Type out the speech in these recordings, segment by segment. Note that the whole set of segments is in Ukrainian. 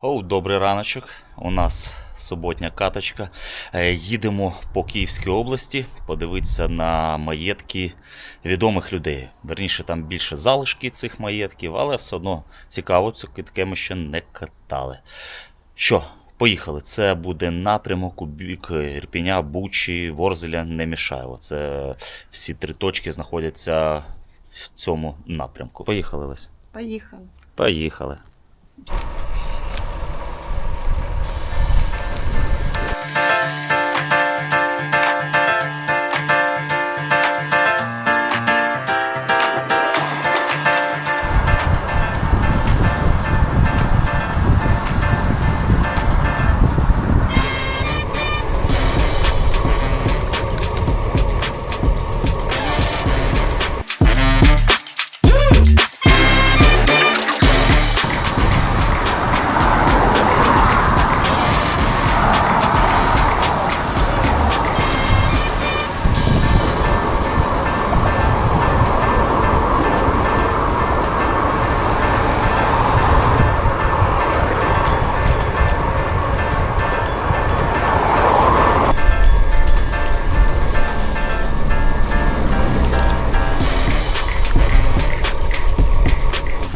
Оу, добрий раночок. У нас суботня каточка. Е, Їдемо по Київській області подивитися на маєтки відомих людей. Верніше, там більше залишки цих маєтків, але все одно цікаво, це таке ми ще не катали. Що, поїхали. Це буде напрямок у бік Ірпіня, Бучі, Ворзеля, Немішаєво. Це всі три точки знаходяться в цьому напрямку. Поїхали, Лесь. Поїхали. Поїхали.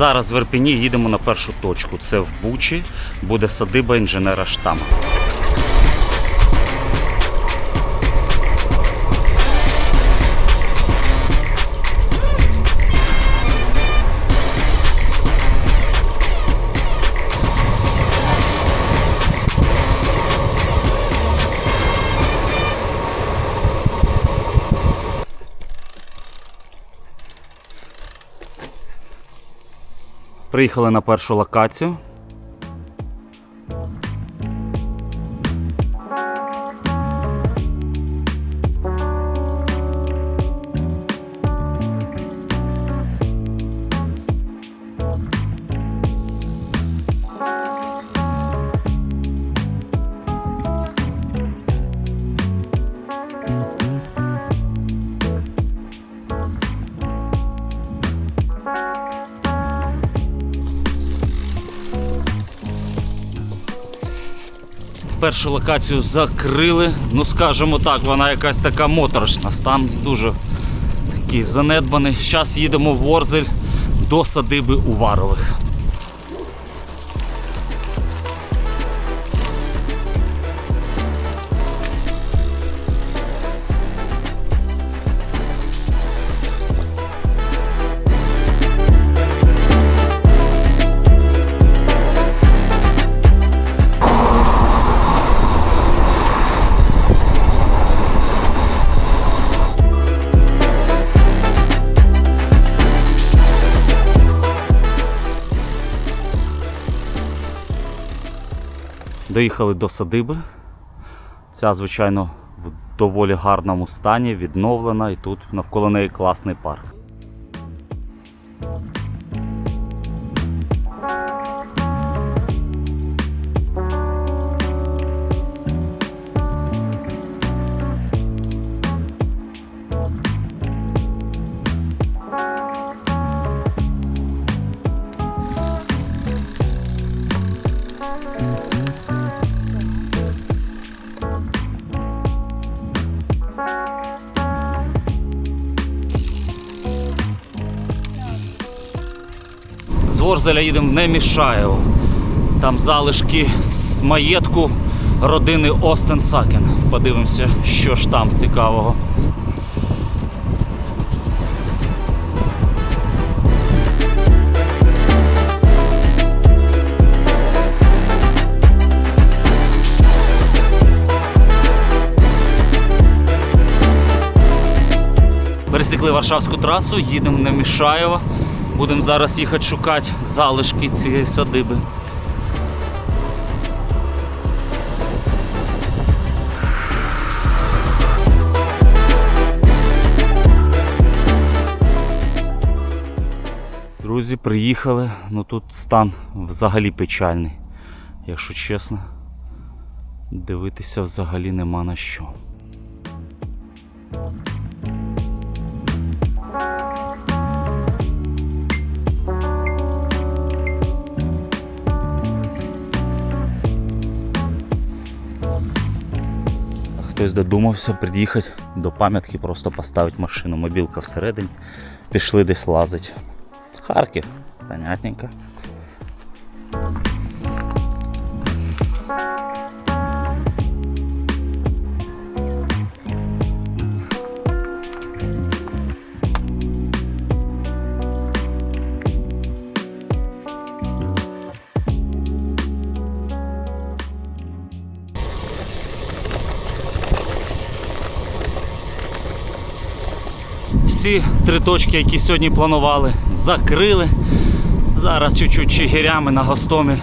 Зараз в Верпіні їдемо на першу точку. Це в Бучі, буде садиба інженера Штама. Приїхали на першу локацію. Першу локацію закрили. Ну, скажімо так, вона якась така моторошна. Стан дуже такий занедбаний. Зараз їдемо в Орзель до садиби Уварових. Доїхали до садиби. Ця, звичайно, в доволі гарному стані, відновлена, і тут навколо неї класний парк. Ворзеля їдемо в Немішаєво. Там залишки з маєтку родини Остен Сакен. Подивимося, що ж там цікавого. Пересікли Варшавську трасу, їдемо на Мішаєво. Будемо зараз їхати шукати залишки цієї садиби. Друзі, приїхали. Ну тут стан взагалі печальний. Якщо чесно, дивитися взагалі нема на що. Хтось додумався під'їхати до пам'ятки, просто поставити машину, мобілка всередині. Пішли десь лазить. Харків, понятненько. Всі три точки, які сьогодні планували, закрили. Зараз чуть-чуть чигирями на Гостомель.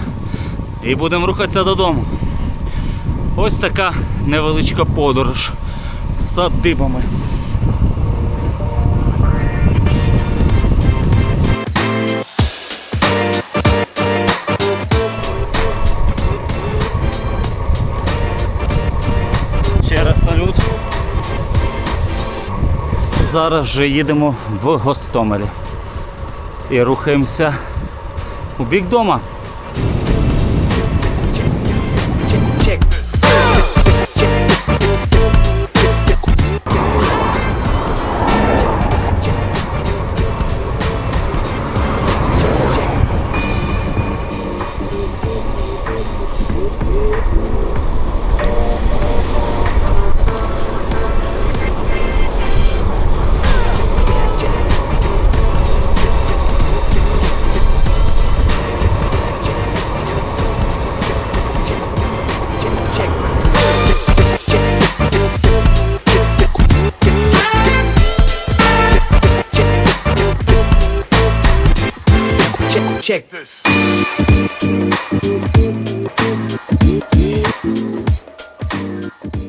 І будемо рухатися додому. Ось така невеличка подорож з садибами. Зараз вже їдемо в Гостомелі. І рухаємося у бік дома. Check, this.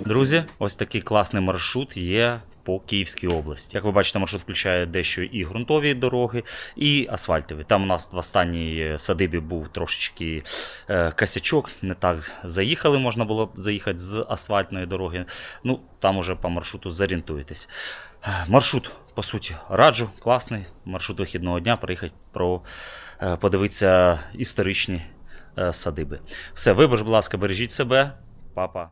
Друзі, ось такий класний маршрут є по Київській області. Як ви бачите, маршрут включає дещо і ґрунтові дороги, і асфальтові. Там у нас в останній садибі був трошечки е, косячок, не так заїхали, можна було б заїхати з асфальтної дороги. Ну, там уже по маршруту зорієнтуєтесь. Е, Маршрут, по суті, раджу, класний. Маршрут вихідного дня приїхати про е, подивитися історичні е, садиби. Все, вибач, будь ласка, бережіть себе, папа.